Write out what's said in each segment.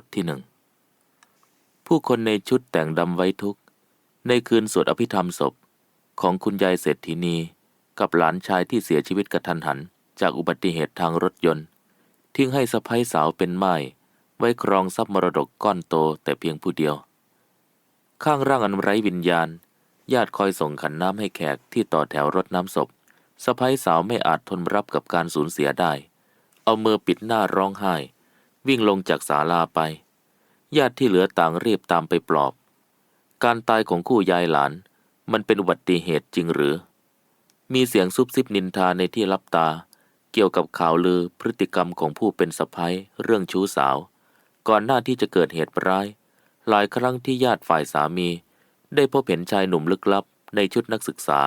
ทที่หนึ่งผู้คนในชุดแต่งดำไว้ทุก ในคืนสวดอภิธรรมศพ ของคุณยายเศรษฐินีกับหลานชายที่เสียชีวิตกระทันหัน จากอุบัติเหตุทางรถยนต์ ทิ้งให้สะพ้ยสาวเป็นไม้ไว้ครองทรัพย์มรดกก้อนโตแต่เพียงผู้เดียว ข้างร่างอันไร้วิญญาณ ญาติคอยส่งขันน้ำให้แขกที่ต่อแถวรดน้ำศพสะพ้ยสาวไม่อาจทนรับกับการสูญเสียได้ เอามือปิดหน้าร้องไห้ วิ่งลงจากศาลาไป ญาติที่เหลือต่างรีบตามไปปลอบ การตายของคู่ยายหลานมันเป็นอุบัติเหตุจริงหรือ มีเสียงซุบซิบนินทาในที่รับตา เกี่ยวกับข่าวลือพฤติกรรมของผู้เป็นสะพ้ยเรื่องชู้สาว ก่อนหน้าที่จะเกิดเหตุร้าย หลายครั้งที่ญาติฝ่ายสามี ได้พบเห็นชายหนุ่มลึกลับ ในชุดนักศึกษา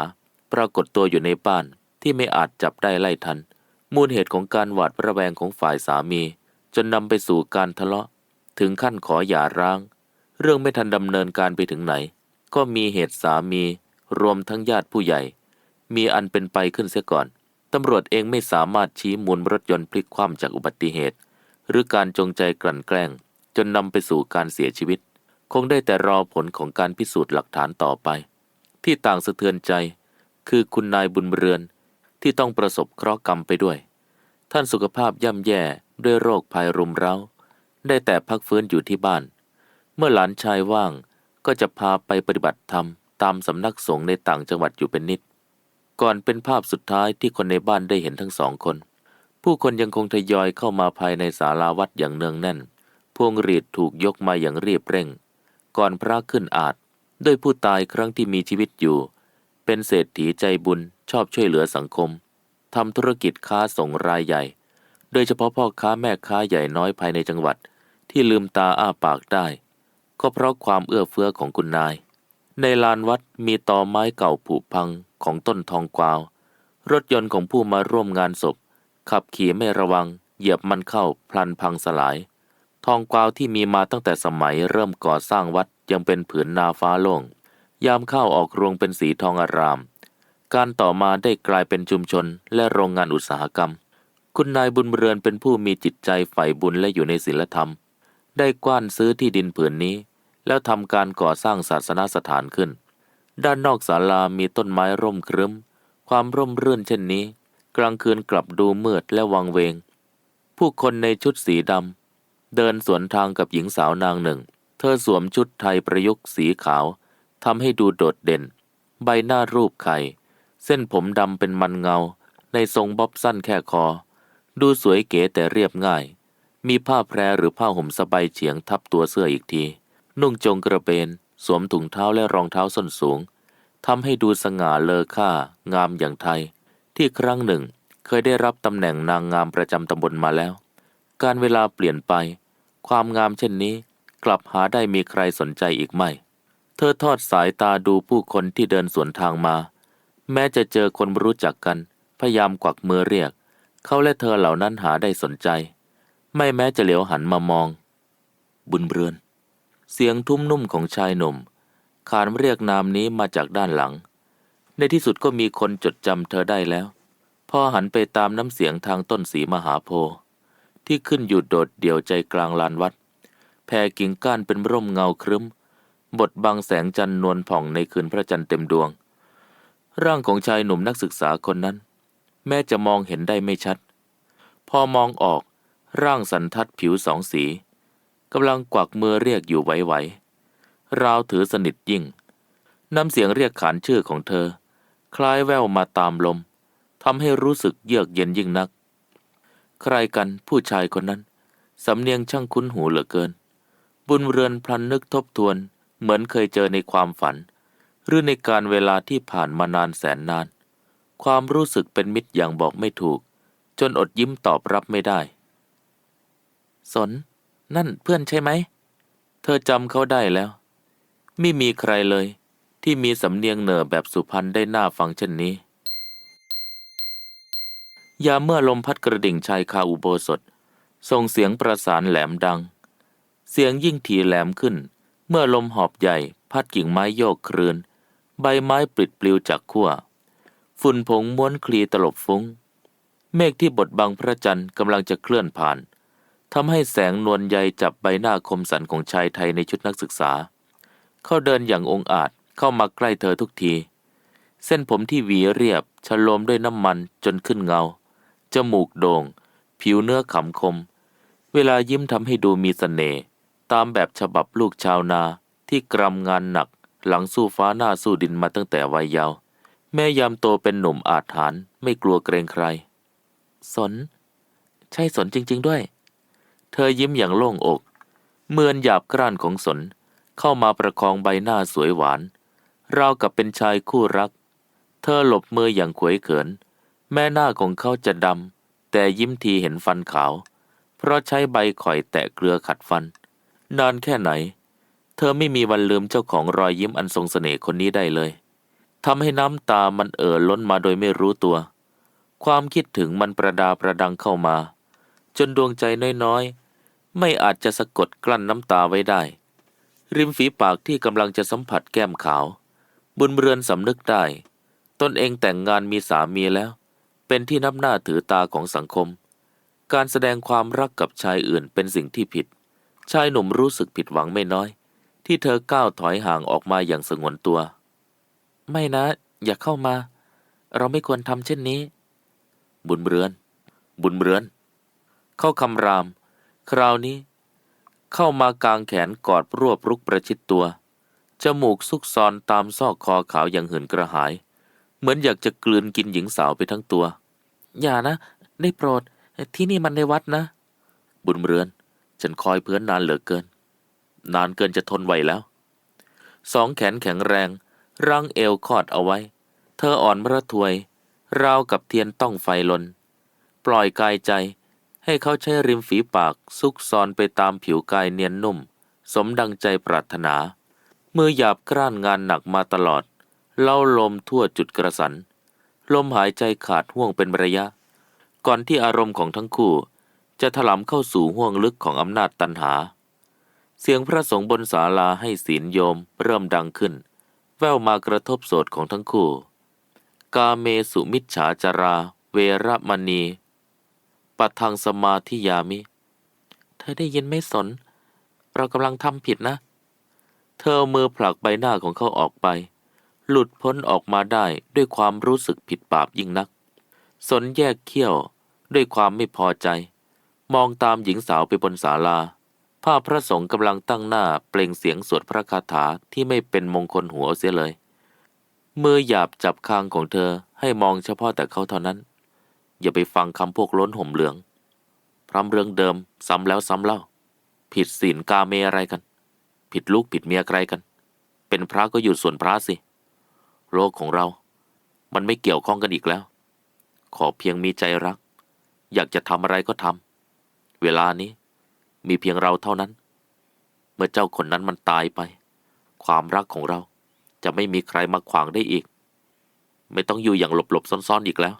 ปรากฏตัวอยู่ในบ้านที่ไม่อาจจับได้ไล่ทัน มูลเหตุของการหวาดระแวงของฝ่ายสามี จนนำไปสู่การทะเลาะ ถึงขั้นขอหย่าร้าง เรื่องไม่ทันดำเนินการไปถึงไหน ก็มีเหตุสามี รวมทั้งญาติผู้ใหญ่ มีอันเป็นไปขึ้นเสียก่อนตำรวจเองไม่สามารถชี้มูลรถยนต์พลิกคว่ำจากอุบัติเหตุ หรือการจงใจกลั่นแกล้ง จนนำไปสู่การเสียชีวิต คงได้แต่รอผลของการพิสูจน์หลักฐานต่อไป ที่ต่างสะเทือนใจ คือคุณนายบุญเรือนที่ต้องประสบเคราะห์กรรมไปด้วย ท่านสุขภาพย่ำแย่ ด้วยโรคภัยรุมเร้า ได้แต่พักฟื้นอยู่ที่บ้าน เมื่อหลานชายว่างก็จะพาไปปฏิบัติธรรมตามสำนักสงฆ์ในต่างจังหวัดอยู่เป็นนิด ก่อนเป็นภาพสุดท้ายที่คนในบ้านได้เห็นทั้งสองคน ผู้คนยังคงทยอยเข้ามาภายในศาลาวัดอย่างเนืองแน่น พวงหรีดถูกยกมาอย่างเรียบเร่ง ก่อนพระขึ้นอาจด้วยผู้ตายครั้งที่มีชีวิตอยู่ เป็นเศรษฐีใจบุญชอบช่วยเหลือสังคมทำธุรกิจค้าส่งรายใหญ่ โดยเฉพาะพ่อค้าแม่ค้าใหญ่น้อยภายในจังหวัด ที่ลืมตาอ้าปากได้ ก็เพราะความเอื้อเฟื้อของคุณนาย ในลานวัดมีตอไม้เก่าผุพังของต้นทองกวาว รถยนต์ของผู้มาร่วมงานศพ ขับขี่ไม่ระวัง เหยียบมันเข้าพลันพังสลาย ทองกวาวที่มีมาตั้งแต่สมัยเริ่มก่อสร้างวัดยังเป็นผืนนาฟ้าโล่งยามเข้าออกรวงเป็นสีทองอาราม การต่อมาได้กลายเป็นชุมชนและโรงงานอุตสาหกรรม คุณนายบุญเรือนเป็นผู้มีจิตใจใฝ่บุญและอยู่ในศีลธรรม ได้กว้านซื้อที่ดินผืนนี้ แล้วทำการก่อสร้างศาสนาสถานขึ้น ด้านนอกศาลามีต้นไม้ร่มครึ้ม ความร่มรื่นเช่นนี้ กลางคืนกลับดูมืดและวังเวง ผู้คนในชุดสีดำเดินสวนทางกับหญิงสาวนางหนึ่ง เธอสวมชุดไทยประยุกต์สีขาวทำให้ดูโดดเด่น ใบหน้ารูปไข่ เส้นผมดำเป็นมันเงา ในทรงบ๊อบสั้นแค่คอ ดูสวยเก๋แต่เรียบง่าย มีผ้าแพรหรือผ้าห่มสบายเฉียงทับตัวเสื้ออีกที นุ่งจงกระเบน สวมถุงเท้าและรองเท้าส้นสูงทำให้ดูสง่าเลอค่า งามอย่างไทย ที่ครั้งหนึ่งเคยได้รับตำแหน่งนางงามประจำตำบลมาแล้ว การเวลาเปลี่ยนไป ความงามเช่นนี้ กลับหาได้มีใครสนใจอีกไม่ เธอทอดสายตาดูผู้คนที่เดินสวนทางมา แม้จะเจอคนรู้จักกัน พยายามกวักมือเรียก เขาและเธอเหล่านั้นหาได้สนใจ ไม่แม้จะเหลียวหันมามอง บุญเรือน เสียงทุ้มนุ่มของชายหนุ่ม ขานเรียกนามนี้มาจากด้านหลัง ในที่สุดก็มีคนจดจำเธอได้แล้ว พอหันไปตามน้ำเสียงทางต้นสีมหาโพธิ์ที่ขึ้นอยู่โดดเดี่ยวใจกลางลานวัด แผ่กิ่งก้านเป็นร่มเงาครึ้ม บทบังแสงจันทร์นวลผ่องในคืนพระจันทร์เต็มดวง ร่างของชายหนุ่มนักศึกษาคนนั้น แม้จะมองเห็นได้ไม่ชัด พอมองออกร่างสันทัดผิวสองสีกำลังกวักมือเรียกอยู่ไหวๆราวถือสนิทยิ่งน้ำเสียงเรียกขานชื่อของเธอ คล้ายแววมาตามลมทำให้รู้สึกเยือกเย็นยิ่งนัก ใครกันผู้ชายคนนั้น สำเนียงช่างคุ้นหูเหลือเกิน บุญเรือนพลันนึกทบทวน เหมือนเคยเจอในความฝัน หรือในการเวลาที่ผ่านมานานแสนนาน ความรู้สึกเป็นมิตรอย่างบอกไม่ถูก จนอดยิ้มตอบรับไม่ได้ สน นั่นเพื่อนใช่ไหม เธอจำเขาได้แล้ว ไม่มีใครเลย ที่มีสำเนียงเหน่อแบบสุพรรณได้น่าฟังเช่นนี้ ยามเมื่อลมพัดกระดิ่งชายคาอุโบสถส่งเสียงประสานแหลมดัง เสียงยิ่งถีแหลมขึ้น เมื่อลมหอบใหญ่ พัดกิ่งไม้โยกครืน ใบไม้ปลิดปลิวจากขั้ว ฝุ่นผงม้วนคลีตลบฟุ้ง เมฆที่บดบังพระจันทร์กำลังจะเคลื่อนผ่านทำให้แสงนวลใยจับใบหน้าคมสันของชายไทยในชุดนักศึกษา เขาเดินอย่างองอาจเข้ามาใกล้เธอทุกที เส้นผมที่หวีเรียบฉโลมด้วยน้ำมันจนขึ้นเงา จมูกโด่ง ผิวเนื้อขำคม เวลายิ้มทำให้ดูมีสเสน่ห์ตามแบบฉบับลูกชาวนาที่กรำงานหนักหลังสู้ฟ้าหน้าสู้ดินมาตั้งแต่วัยเยาว์ แม่ยามโตเป็นหนุ่มอาจหารไม่กลัวเกรงใคร สน ใช่สนจริง ๆด้วย เธอยิ้มอย่างโล่งอก เมือนหยาบกร้านของสนเข้ามาประคองใบหน้าสวยหวาน ราวกับเป็นชายคู่รัก เธอหลบมืออย่างขวยเขิน แม่หน้าของเขาจะดำ แต่ยิ้มทีเห็นฟันขาว เพราะใช้ใบข่อยแตะเกลือขัดฟัน นานแค่ไหน เธอไม่มีวันลืมเจ้าของรอยยิ้มอันทรงเสน่ห์คนนี้ได้เลย ทำให้น้ำตามันเอ่อล้นมาโดยไม่รู้ตัว ความคิดถึงมันประดาประดังเข้ามา จนดวงใจน้อยๆ ไม่อาจจะสะกดกลั้นน้ำตาไว้ได้ ริมฝีปากที่กำลังจะสัมผัสแก้มขาว บุญเรือนสำนึกได้ ตนเองแต่งงานมีสามีแล้ว เป็นที่นับหน้าถือตาของสังคม การแสดงความรักกับชายอื่นเป็นสิ่งที่ผิด ชายหนุ่มรู้สึกผิดหวังไม่น้อย ที่เธอก้าวถอยห่างออกมาอย่างสงวนตัว ไม่นะ อย่าเข้ามา เราไม่ควรทำเช่นนี้ บุญเรือน บุญเรือน เข้าคำราม คราวนี้ เข้ามากางแขนกอดรวบรุกประชิดตัว จมูกซุกซอนตามซอกคอขาวอย่างเหินกระหาย เหมือนอยากจะกลืนกินหญิงสาวไปทั้งตัว อย่านะ ได้โปรด ที่นี่มันในวัดนะ บุญเรือน ฉันคอยเพื่อนนานเหลือเกิน นานเกินจะทนไหวแล้ว สองแขนแข็งแรง รังเอวคอดเอาไว้ เธออ่อนระทวย ราวกับเทียนต้องไฟลน ปล่อยกายใจให้เขาใช้ริมฝีปากซุกซอนไปตามผิวกายเนียนนุ่ม สมดังใจปรารถนา มือหยาบกร้านงานหนักมาตลอด เล่าลมทั่วจุดกระสัน ลมหายใจขาดห่วงเป็นระยะ ก่อนที่อารมณ์ของทั้งคู่ จะถลำเข้าสู่ห่วงลึกของอำนาจตันหา เสียงพระสงฆ์บนศาลาให้ศีลโยมเริ่มดังขึ้น แววมากระทบโสดของทั้งคู่ กาเมสุมิจฉาจารา เวรมณี ปัทังสมาธิยามิ เธอได้ยินไม่สน เรากำลังทำผิดนะ เธอเอามือผลักใบหน้าของเขาออกไป หลุดพ้นออกมาได้ด้วยความรู้สึกผิดบาปยิ่งนัก สนแยกเขี้ยวด้วยความไม่พอใจ มองตามหญิงสาวไปบนศาลา ภาพพระสงฆ์กำลังตั้งหน้าเปล่งเสียงสวดพระคาถาที่ไม่เป็นมงคลหัวเสียเลย มือหยาบจับคางของเธอให้มองเฉพาะแต่เขาเท่านั้น อย่าไปฟังคำพวกล้นห่มเหลือง พรำเรื่องเดิมซ้ำแล้วซ้ำเล่า ผิดศีลกาเมอะไรกัน ผิดลูกผิดเมียใครกัน เป็นพระก็อยู่ส่วนพระสิ โลกของเรา มันไม่เกี่ยวข้องกันอีกแล้ว ขอเพียงมีใจรัก อยากจะทำอะไรก็ทำเวลานี้ มีเพียงเราเท่านั้น เมื่อเจ้าคนนั้นมันตายไป ความรักของเราจะไม่มีใครมาขวางได้อีก ไม่ต้องอยู่อย่างหลบๆซ่อนๆอีกแล้ว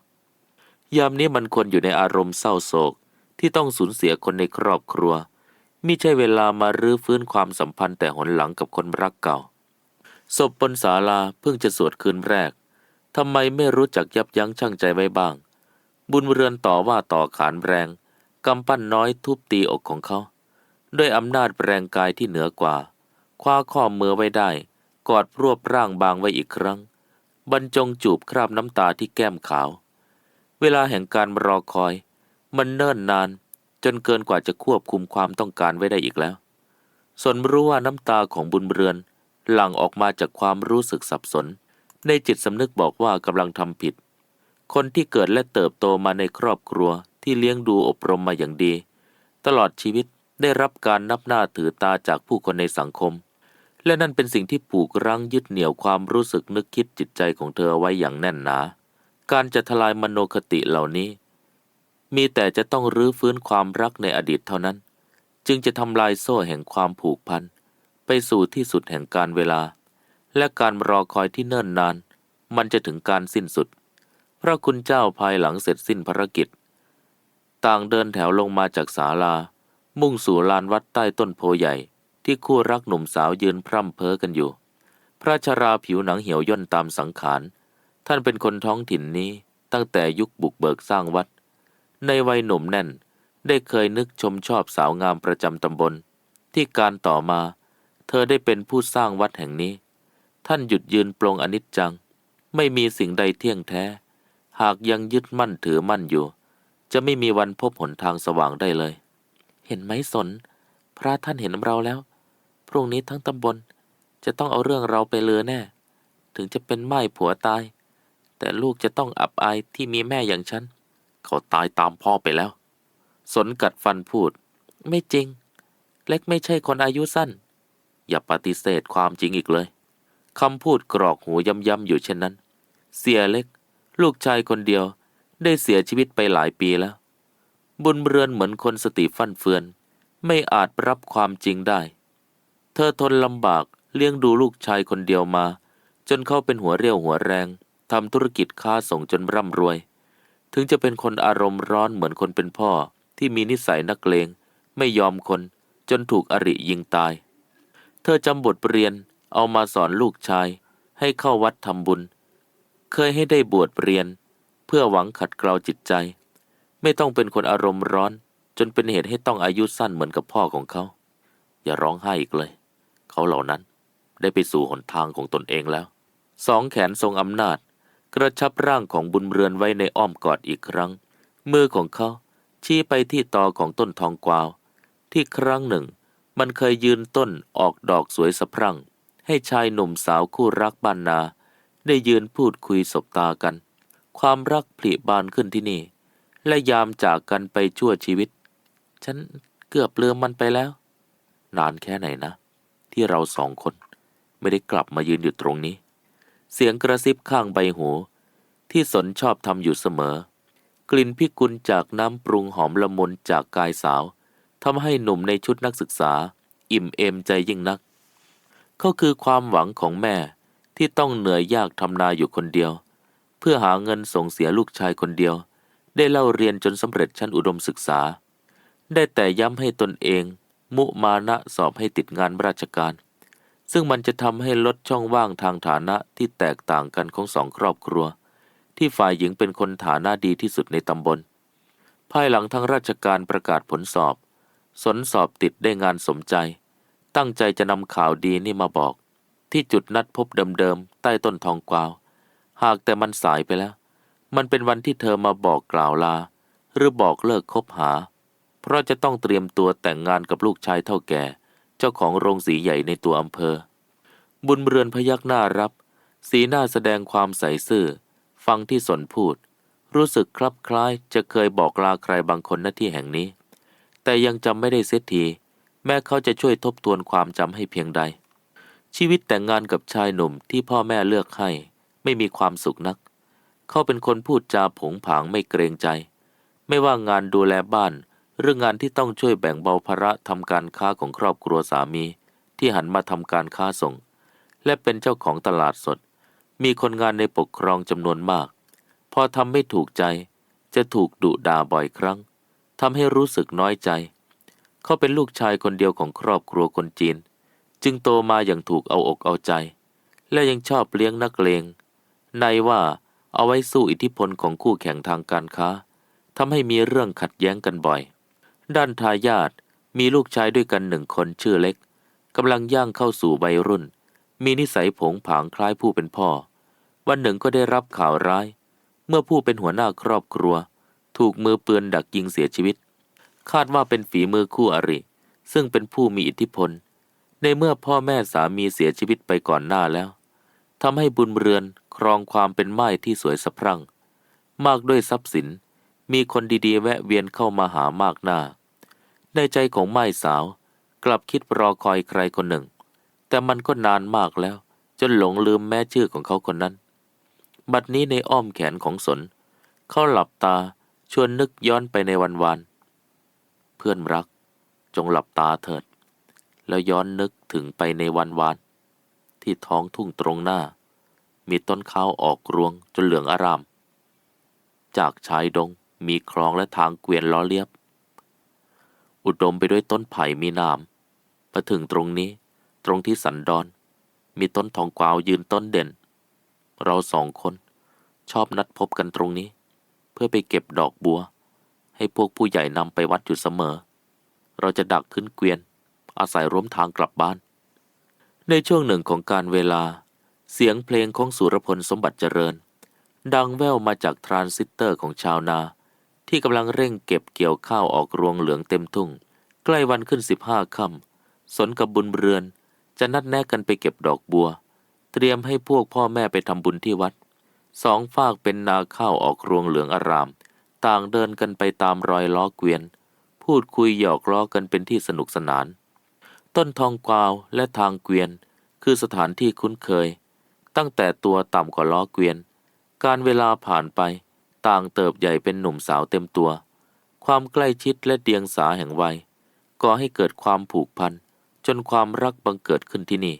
ยามนี้มันควรอยู่ในอารมณ์เศร้าโศกที่ต้องสูญเสียคนในครอบครัวมิใช่เวลามารื้อฟื้นความสัมพันธ์แต่หนหลังกับคนรักเก่า ศพบนศาลาเพิ่งจะสวดคืนแรกทำไมไม่รู้จักยับยั้งชั่งใจไว้บ้าง บุญเรือนต่อว่าต่อขานแรง กำปั้นน้อยทุบตีอกของเขา ด้วยอำนาจแรงกายที่เหนือกว่า คว้าข้อมือไว้ได้ กอดรวบร่างบางไว้อีกครั้ง บรรจงจูบคราบน้ำตาที่แก้มขาว เวลาแห่งการรอคอย มันเนิ่นนาน จนเกินกว่าจะควบคุมความต้องการไว้ได้อีกแล้วสนรู้ว่าน้ำตาของบุญเรือน หลั่งออกมาจากความรู้สึกสับสน ในจิตสำนึกบอกว่ากำลังทำผิด คนที่เกิดและเติบโตมาในครอบครัว ที่เลี้ยงดูอบรมมาอย่างดี ตลอดชีวิตได้รับการนับหน้าถือตาจากผู้คนในสังคม และนั่นเป็นสิ่งที่ผูกรั้งยึดเหนี่ยวความรู้สึกนึกคิดจิตใจของเธอไว้อย่างแน่นหนา การจะทลายมโนคติเหล่านี้ มีแต่จะต้องรื้อฟื้นความรักในอดีตเท่านั้น จึงจะทำลายโซ่แห่งความผูกพันไปสู่ที่สุดแห่งการเวลา และการรอคอยที่เนิ่นนาน มันจะถึงการสิ้นสุด พระคุณเจ้าภายหลังเสร็จสิ้นภารกิจ ต่างเดินแถวลงมาจากศาลา มุ่งสู่ลานวัดใต้ต้นโพใหญ่ ที่คู่รักหนุ่มสาวยืนพร่ำเพ้อกันอยู่ พระชราผิวหนังเหี่ยวย่นตามสังขาร ท่านเป็นคนท้องถิ่นนี้ตั้งแต่ยุคบุกเบิกสร้างวัด ในวัยหนุ่มแน่นได้เคยนึกชมชอบสาวงามประจำตำบล ที่การต่อมา เธอได้เป็นผู้สร้างวัดแห่งนี้ ท่านหยุดยืนปลงอนิจจัง ไม่มีสิ่งใดเที่ยงแท้ หากยังยึดมั่นถือมั่นอยู่ จะไม่มีวันพบหนทางสว่างได้เลย เห็นไหมสน พระท่านเห็นเราแล้ว พรุ่งนี้ทั้งตำบลจะต้องเอาเรื่องเราไปเลือแน่ ถึงจะเป็นไม้ผัวตาย แต่ลูกจะต้องอับอายที่มีแม่อย่างฉัน เขาตายตามพ่อไปแล้ว สนกัดฟันพูด ไม่จริง เล็กไม่ใช่คนอายุสั้น อย่าปฏิเสธความจริงอีกเลยคำพูดกรอกหูย้ำๆอยู่เช่นนั้น เสียเล็ก ลูกชายคนเดียว ได้เสียชีวิตไปหลายปีแล้ว บุญเรือนเหมือนคนสติฟั่นเฟือน ไม่อาจรับความจริงได้ เธอทนลำบากเลี้ยงดูลูกชายคนเดียวมา จนเขาเป็นหัวเรี่ยวหัวแรงทำธุรกิจค้าส่งจนร่ำรวย ถึงจะเป็นคนอารมณ์ร้อนเหมือนคนเป็นพ่อที่มีนิสัยนักเลง ไม่ยอมคนจนถูกอริยิงตาย เธอจำบทเรียนเอามาสอนลูกชาย ให้เข้าวัดทำบุญ เคยให้ได้บวชเรียน เพื่อหวังขัดเกลาจิตใจ ไม่ต้องเป็นคนอารมณ์ร้อน จนเป็นเหตุให้ต้องอายุสั้นเหมือนกับพ่อของเขา อย่าร้องไห้อีกเลย เขาเหล่านั้นได้ไปสู่หนทางของตนเองแล้ว สองแขนทรงอำนาจ กระชับร่างของบุญเรือนไว้ในอ้อมกอดอีกครั้ง มือของเขาชี้ไปที่ตอของต้นทองกวาว ที่ครั้งหนึ่ง มันเคยยืนต้นออกดอกสวยสะพรั่ง ให้ชายหนุ่มสาวคู่รักบ้านนา ได้ยืนพูดคุยสบตากัน ความรักผลิบานขึ้นที่นี่ และยามจากกันไปชั่วชีวิต ฉันเกือบลืมมันไปแล้ว นานแค่ไหนนะ ที่เราสองคนไม่ได้กลับมายืนอยู่ตรงนี้ เสียงกระซิบข้างใบหู ที่สนชอบทำอยู่เสมอ กลิ่นพิกุลจากน้ำปรุงหอมละมุนจากกายสาวทำให้หนุ่มในชุดนักศึกษา อิ่มเอมใจยิ่งนัก เขาคือความหวังของแม่ที่ต้องเหนื่อยยากทำนาอยู่คนเดียว เพื่อหาเงินส่งเสียลูกชายคนเดียว ได้เล่าเรียนจนสำเร็จชั้นอุดมศึกษา ได้แต่ย้ำให้ตนเอง มุมานะสอบให้ติดงานราชการ ซึ่งมันจะทำให้ลดช่องว่างทางฐานะที่แตกต่างกันของสองครอบครัว ที่ฝ่ายหญิงเป็นคนฐานะดีที่สุดในตำบล ภายหลังทางราชการประกาศผลสอบ สนสอบติดได้งานสมใจ ตั้งใจจะนำข่าวดีนี่มาบอก ที่จุดนัดพบเดิมๆใต้ต้นทองกวาว หากแต่มันสายไปแล้ว มันเป็นวันที่เธอมาบอกกล่าวลา หรือบอกเลิกคบหา เพราะจะต้องเตรียมตัวแต่งงานกับลูกชายเท่าแก่ เจ้าของโรงสีใหญ่ในตัวอำเภอ บุญเรือนพยักหน้ารับ สีหน้าแสดงความใสซื่อ ฟังที่สนพูด รู้สึกคลับคล้ายจะเคยบอกลาใครบางคนหน้าที่แห่งนี้ แต่ยังจำไม่ได้เสียทีแม้เขาจะช่วยทบทวนความจำให้เพียงใด ชีวิตแต่งงานกับชายหนุ่มที่พ่อแม่เลือกให้ ไม่มีความสุขนัก เขาเป็นคนพูดจาผงผางไม่เกรงใจ ไม่ว่างานดูแลบ้าน เรื่องงานที่ต้องช่วยแบ่งเบาภาระทำการค้าของครอบครัวสามี ที่หันมาทำการค้าส่ง และเป็นเจ้าของตลาดสด มีคนงานในปกครองจำนวนมาก พอทำไม่ถูกใจ จะถูกดุด่าบ่อยครั้งทำให้รู้สึกน้อยใจ เขาเป็นลูกชายคนเดียวของครอบครัวคนจีน จึงโตมาอย่างถูกเอาอกเอาใจ และยังชอบเลี้ยงนักเลง ในว่าเอาไว้สู้อิทธิพลของคู่แข่งทางการค้าทำให้มีเรื่องขัดแย้งกันบ่อย ด้านทายาทมีลูกชายด้วยกันหนึ่งคนชื่อเล็กกำลังย่างเข้าสู่วัยรุ่น มีนิสัยผงผางคล้ายผู้เป็นพ่อ วันหนึ่งก็ได้รับข่าวร้าย เมื่อผู้เป็นหัวหน้าครอบครัว ถูกมือปืนดักยิงเสียชีวิต คาดว่าเป็นฝีมือคู่อริ ซึ่งเป็นผู้มีอิทธิพล ในเมื่อพ่อแม่สามีเสียชีวิตไปก่อนหน้าแล้วทำให้บุญเรือน ครองความเป็นไม้ที่สวยสะพรั่ง มากด้วยทรัพย์สิน มีคนดีๆ แวะเวียนเข้ามาหามากหน้า ในใจของไม้สาว กลับคิดรอคอยใครคนหนึ่ง แต่มันก็นานมากแล้ว จนหลงลืมแม่ชื่อของเขาคนนั้น บัดนี้ในอ้อมแขนของสน เขาหลับตาชวนนึกย้อนไปในวันวานเพื่อนรัก จงหลับตาเถิด แล้วย้อนนึกถึงไปในวันวานที่ท้องทุ่งตรงหน้า มีต้นข้าวออกรวงจนเหลืองอาราม จากชายดงมีคลองและทางเกวียนล้อเลียบ อุดมไปด้วยต้นไผ่มีหนามมาถึงตรงนี้ตรงที่สันดอน มีต้นทองกวาวยืนต้นเด่น เราสองคนชอบนัดพบกันตรงนี้ เพื่อไปเก็บดอกบัว ให้พวกผู้ใหญ่นำไปวัดอยู่เสมอ เราจะดักขึ้นเกวียน อาศัยร่วมทางกลับบ้าน ในช่วงหนึ่งของการเวลา เสียงเพลงของสุรพลสมบัติเจริญ ดังแว่วมาจากทรานซิสเตอร์ของชาวนา ที่กำลังเร่งเก็บเกี่ยวข้าวออกรวงเหลืองเต็มทุ่ง ใกล้วันขึ้นสิบห้าค่ำสนกับบุญเรือน จะนัดแนะกันไปเก็บดอกบัว เตรียมให้พวกพ่อแม่ไปทำบุญที่วัดสองฝากเป็นนาข้าวออกรวงเหลืองอาราม ต่างเดินกันไปตามรอยล้อเกวียน พูดคุยหยอกล้อกันเป็นที่สนุกสนาน ต้นทองกวาวและทางเกวียน คือสถานที่คุ้นเคย ตั้งแต่ตัวต่ำกว่าล้อเกวียน การเวลาผ่านไป ต่างเติบใหญ่เป็นหนุ่มสาวเต็มตัว ความใกล้ชิดและเดียงสาแห่งวัยก่อให้เกิดความผูกพัน จนความรักบังเกิดขึ้นที่นี่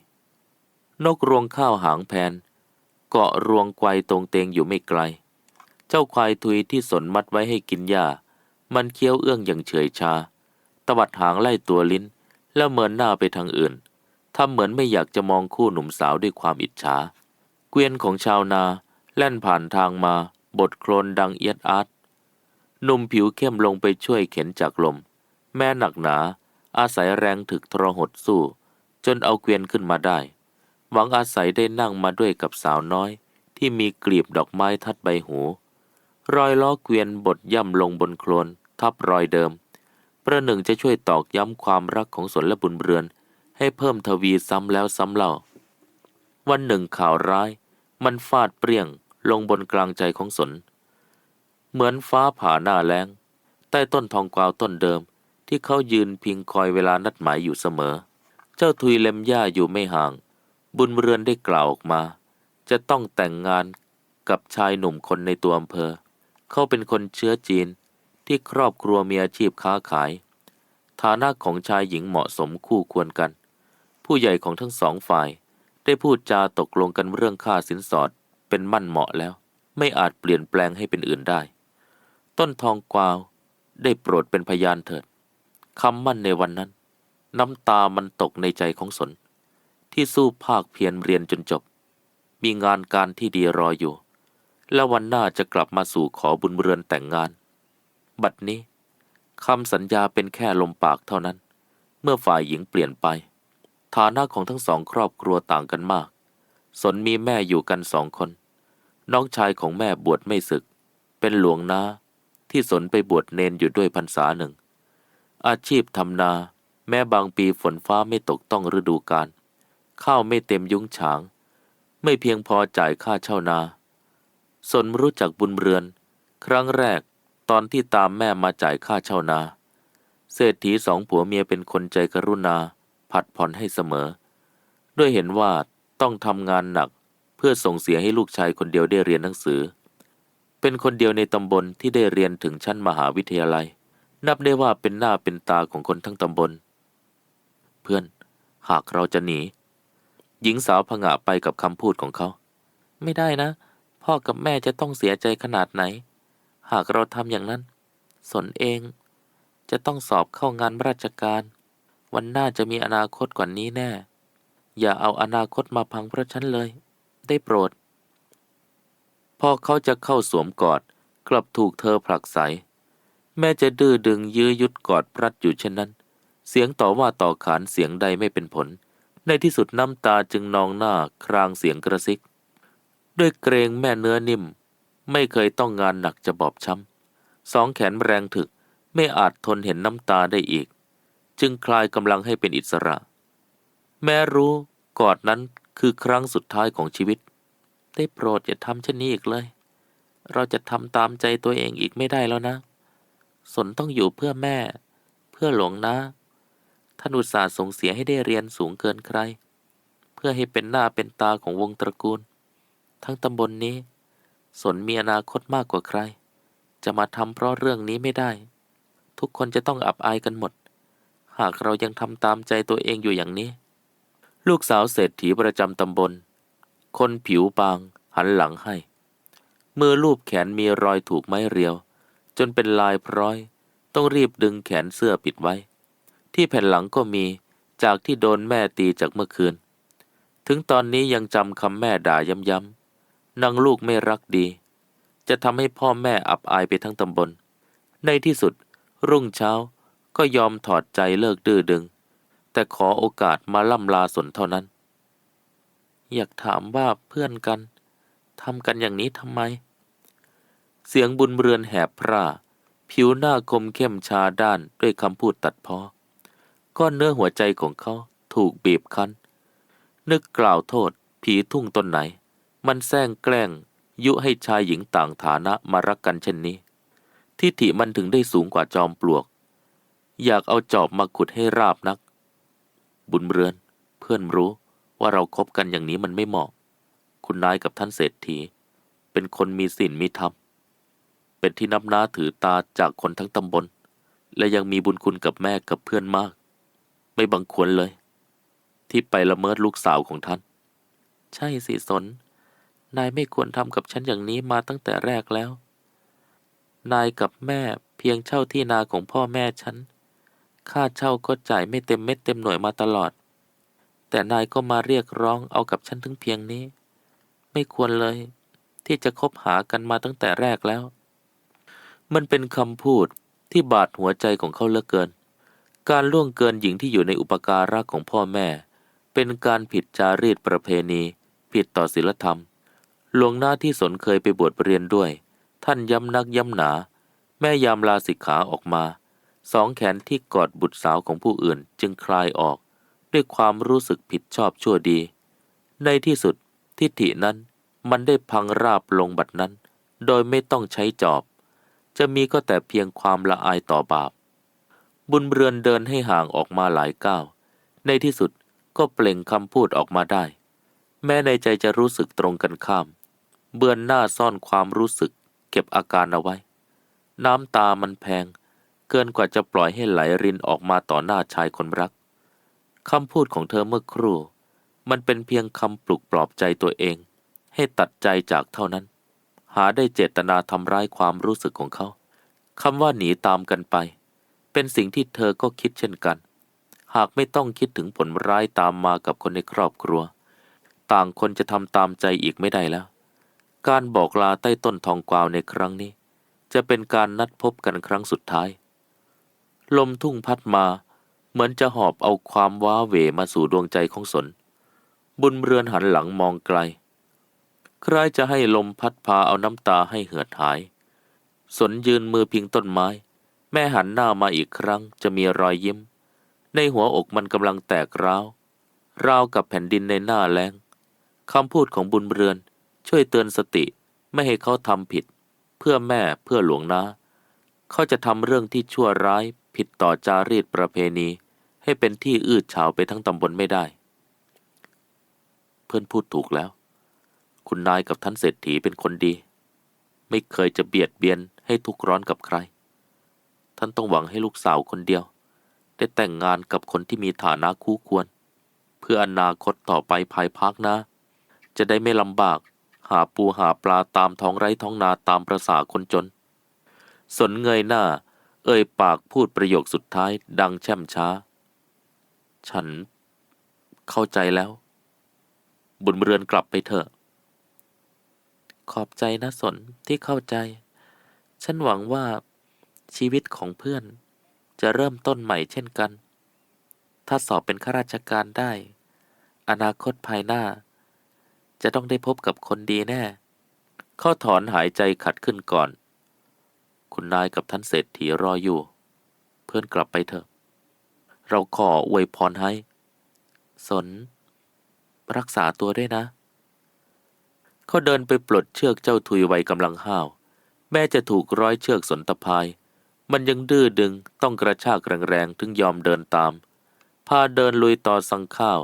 นกรวงข้าวหางแพนเกาะรวงไกวตรงเตงอยู่ไม่ไกล เจ้าควายทุยที่สนมัดไว้ให้กินหญ้า มันเคี้ยวเอื้องอย่างเฉยชา ตวัดหางไล่ตัวลิ้น แล้วเมินหน้าไปทางอื่นทำเหมือนไม่อยากจะมองคู่หนุ่มสาวด้วยความอิจฉา เกวียนของชาวนาแล่นผ่านทางมาบทโครนดังเอียดอาร์ตหนุ่มผิวเข้มลงไปช่วยเข็นจากลม แม่หนักหนาอาศัยแรงถึกทรหดสู้ จนเอาเกวียนขึ้นมาได้ หวังอาศัยได้นั่งมาด้วยกับสาวน้อย ที่มีกลีบดอกไม้ทัดใบหู รอยล้อเกวียนบดย่ำลงบนโคลนทับรอยเดิม ประหนึ่งจะช่วยตอกย้ำความรักของสนและบุญเรือน ให้เพิ่มทวีซ้ำแล้วซ้ำเล่า วันหนึ่งข่าวร้าย มันฟาดเปรี้ยงลงบนกลางใจของสน เหมือนฟ้าผ่าหน้าแล้ง ใต้ต้นทองกวาวต้นเดิม ที่เขายืนพิงคอยเวลานัดหมายอยู่เสมอ เจ้าทุยเล็มหญ้าอยู่ไม่ห่าง บุญเรือนได้กล่าวออกมา จะต้องแต่งงานกับชายหนุ่มคนในตัวอำเภอ เขาเป็นคนเชื้อจีนที่ครอบครัวมีอาชีพค้าขาย ฐานะของชายหญิงเหมาะสมคู่ควรกัน ผู้ใหญ่ของทั้งสองฝ่าย ได้พูดจาตกลงกันเรื่องค่าสินสอดเป็นมั่นเหมาะแล้ว ไม่อาจเปลี่ยนแปลงให้เป็นอื่นได้ ต้นทองกวาวได้โปรดเป็นพยานเถิดคำมั่นในวันนั้น น้ำตามันตกในใจของสน ที่สู้ภาคเพียรเรียนจนจบ มีงานการที่ดีรออยู่ และวันหน้าจะกลับมาสู่ขอบุญเรือนแต่งงาน บัดนี้คำสัญญาเป็นแค่ลมปากเท่านั้น เมื่อฝ่ายหญิงเปลี่ยนไป ฐานะของทั้งสองครอบครัวต่างกันมาก สนมีแม่อยู่กันสองคน น้องชายของแม่บวชไม่ศึก เป็นหลวงนาที่สนไปบวชเนนอยู่ด้วยพรรษาหนึ่ง อาชีพทำนา แม้บางปีฝนฟ้าไม่ตกต้องฤดูกาลข้าวไม่เต็มยุ้งฉาง ไม่เพียงพอจ่ายค่าเช่านา สนรู้จักบุญเรือน ครั้งแรกตอนที่ตามแม่มาจ่ายค่าเช่านา เศรษฐีสองผัวเมียเป็นคนใจกรุณา ผัดผ่อนให้เสมอ ด้วยเห็นว่าต้องทำงานหนักเพื่อส่งเสียให้ลูกชายคนเดียวได้เรียนหนังสือ เป็นคนเดียวในตำบลที่ได้เรียนถึงชั้นมหาวิทยาลัย นับได้ว่าเป็นหน้าเป็นตาของคนทั้งตำบล เพื่อน หากเราจะหนี หญิงสาวผงะไปกับคำพูดของเขา ไม่ได้นะ พ่อกับแม่จะต้องเสียใจขนาดไหน หากเราทำอย่างนั้น สนเอง จะต้องสอบเข้างานราชการ วันหน้าจะมีอนาคตกว่านี้แน่ อย่าเอาอนาคตมาพังเพราะฉันเลย ได้โปรด พอเขาจะเข้าสวมกอด กลับถูกเธอผลักไส แม่จะดื้อดึงยื้อยุดกอดพรัดอยู่เช่นนั้น เสียงต่อว่าต่อขานเสียงใดไม่เป็นผล ในที่สุดน้ำตาจึงนองหน้าครางเสียงกระซิก ด้วยเกรงแม่เนื้อนิ่ม ไม่เคยต้องงานหนักจะบอบช้ำสองแขนแรงถึกไม่อาจทนเห็นน้ำตาได้อีก จึงคลายกำลังให้เป็นอิสระ แม้รู้กอดนั้นคือครั้งสุดท้ายของชีวิต ได้โปรดอย่าทำเช่นนี้อีกเลย เราจะทำตามใจตัวเองอีกไม่ได้แล้วนะ สนต้องอยู่เพื่อแม่ เพื่อหลวงนะท่านอุตส่าห์ส่งเสียให้ได้เรียนสูงเกินใคร เพื่อให้เป็นหน้าเป็นตาของวงตระกูล ทั้งตำบลนนี้ สนมีอนาคตมากกว่าใคร จะมาทำเพราะเรื่องนี้ไม่ได้ ทุกคนจะต้องอับอายกันหมด หากเรายังทำตามใจตัวเองอยู่อย่างนี้ ลูกสาวเศรษฐีประจำตำบล คนผิวบางหันหลังให้มือลูบแขนมีรอยถูกไม้เรียว จนเป็นลายพร้อย ต้องรีบดึงแขนเสื้อปิดไว้ ที่แผ่นหลังก็มีจากที่โดนแม่ตีจากเมื่อคืน ถึงตอนนี้ยังจำคำแม่ด่าย้ำๆนางลูกไม่รักดี จะทำให้พ่อแม่อับอายไปทั้งตำบล ในที่สุดรุ่งเช้า ก็ยอมถอดใจเลิกดื้อดึง แต่ขอโอกาสมาล่ำลาสนเท่านั้น อยากถามว่าเพื่อนกันทำกันอย่างนี้ทำไม เสียงบุญเรือนแหบพร่า ผิวหน้าคมเข้มชาด้านด้วยคำพูดตัดเพ้อก้อนเนื้อหัวใจของเขาถูกบีบคั้น นึกกล่าวโทษผีทุ่งตนไหน มันแซงแกล้ง ยุให้ชายหญิงต่างฐานะมารักกันเช่นนี้ ทิฐิมันถึงได้สูงกว่าจอมปลวก อยากเอาจอบมาขุดให้ราบนัก บุญเรือน เพื่อนรู้ว่าเราคบกันอย่างนี้มันไม่เหมาะ คุณนายกับท่านเศรษฐี เป็นคนมีศีลมีธรรม เป็นที่นับหน้าถือตาจากคนทั้งตำบล และยังมีบุญคุณกับแม่กับเพื่อนมาก ไม่บังควรเลย ที่ไปละเมิดลูกสาวของท่าน ใช่สิสน นายไม่ควรทำกับฉันอย่างนี้มาตั้งแต่แรกแล้ว นายกับแม่เพียงเช่าที่นาของพ่อแม่ฉัน ค่าเช่าก็จ่ายไม่เต็มเม็ดเต็มหน่วยมาตลอด แต่นายก็มาเรียกร้องเอากับฉันถึงเพียงนี้ ไม่ควรเลย ที่จะคบหากันมาตั้งแต่แรกแล้ว มันเป็นคำพูดที่บาดหัวใจของเขาเหลือเกิน การล่วงเกินหญิงที่อยู่ในอุปการะของพ่อแม่ เป็นการผิดจารีตประเพณี ผิดต่อศีลธรรม หลวงหน้าที่สนเคยไปบวชเรียนด้วย ท่านย้ำนักย้ำหนา แม่ยามลาสิกขาออกมา สองแขนที่กอดบุตรสาวของผู้อื่นจึงคลายออก ด้วยความรู้สึกผิดชอบชั่วดี ในที่สุดทิฏฐินั้นมันได้พังราบลงบัดนั้น โดยไม่ต้องใช้จอบ จะมีก็แต่เพียงความละอายต่อบาป บุญเรือนเดินให้ห่างออกมาหลายก้าว ในที่สุดก็เปล่งคำพูดออกมาได้ แม้ในใจจะรู้สึกตรงกันข้าม เบือนหน้าซ่อนความรู้สึก เก็บอาการเอาไว้ น้ำตามันแพง เกินกว่าจะปล่อยให้ไหลรินออกมาต่อหน้าชายคนรักคำพูดของเธอเมื่อครู่ มันเป็นเพียงคำปลุกปลอบใจตัวเอง ให้ตัดใจจากเท่านั้น หาได้เจตนาทำร้ายความรู้สึกของเขาคำว่าหนีตามกันไป เป็นสิ่งที่เธอก็คิดเช่นกัน หากไม่ต้องคิดถึงผลร้ายตามมากับคนในครอบครัว ต่างคนจะทำตามใจอีกไม่ได้แล้ว การบอกลาใต้ต้นทองกวาวในครั้งนี้ จะเป็นการนัดพบกันครั้งสุดท้าย ลมทุ่งพัดมา เหมือนจะหอบเอาความว้าเหวมาสู่ดวงใจของสน บุญเรือนหันหลังมองไกล ใครจะให้ลมพัดพาเอาน้ำตาให้เหือดหาย สนยืนมือพิงต้นไม้ แม่หันหน้ามาอีกครั้งจะมีรอยยิ้ม ในหัวอกมันกำลังแตกร้าว ราวกับแผ่นดินในหน้าแล้งคำพูดของบุญเรือนช่วยเตือนสติไม่ให้เขาทำผิด เพื่อแม่เพื่อหลวงนาเขาจะทำเรื่องที่ชั่วร้าย ผิดต่อจารีตประเพณี ให้เป็นที่อื้อฉาไปทั้งตำบลไม่ได้ เพื่อนพูดถูกแล้ว คุณนายกับท่านเศรษฐีเป็นคนดี ไม่เคยจะเบียดเบียนให้ทุกร้อนกับใคร ท่านต้องหวังให้ลูกสาวคนเดียว ได้แต่งงานกับคนที่มีฐานะคู่ควร เพื่ออนาคตต่อไปภายภาคหน้าจะได้ไม่ลำบากหาปูหาปลาตามท้องไร่ท้องนาตามประษาคนจน สนเงยหน้า เอ่ยปากพูดประโยคสุดท้ายดังแช่มช้า ฉัน เข้าใจแล้ว บุญเรือนกลับไปเถอะ ขอบใจนะสนที่เข้าใจ ฉันหวังว่าชีวิตของเพื่อนจะเริ่มต้นใหม่เช่นกัน ถ้าสอบเป็นข้าราชการได้ อนาคตภายหน้า จะต้องได้พบกับคนดีแน่เขาถอนหายใจขัดขึ้นก่อน คุณนายกับท่านเศรษฐีรออยู่ เพื่อนกลับไปเถอะ เราขออวยพรให้ สน รักษาตัวด้วยนะเขาเดินไปปลดเชือกเจ้าทุยไวยกำลังห้าว แม้จะถูกร้อยเชือกสนตะพาย มันยังดื้อดึงต้องกระชากแรงๆถึงยอมเดินตาม พาเดินลุยต่อสังข้าว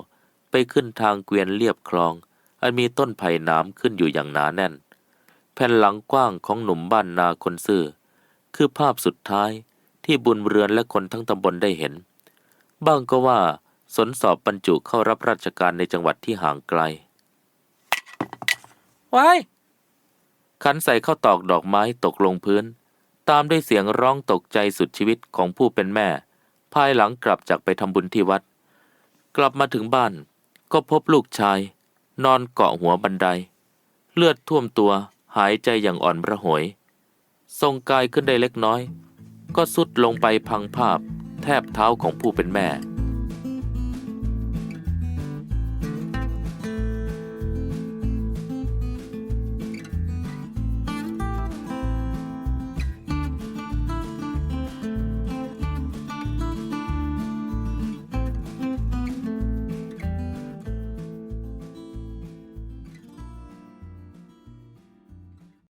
ไปขึ้นทางเกวียนเรียบคลอง อันมีต้นไผ่หน้ำขึ้นอยู่อย่างหนาแน่น แผ่นหลังกว้างของหนุ่มบ้านนาคนซื่อ คือภาพสุดท้ายที่บุญเรือนและคนทั้งตำบลได้เห็น บ้างก็ว่า สนสอบบรรจุเข้ารับราชการในจังหวัดที่ห่างไกลว้ายขันใส่ข้าวตอกดอกไม้ตกลงพื้น ตามด้วยเสียงร้องตกใจสุดชีวิตของผู้เป็นแม่ ภายหลังกลับจากไปทำบุญที่วัด กลับมาถึงบ้าน ก็พบลูกชาย นอนเกาะหัวบันได เลือดท่วมตัวหายใจอย่างอ่อนระหวย ทรงกายขึ้นได้เล็กน้อย ก็สุดลงไปพังภาพ แทบเท้าของผู้เป็นแม่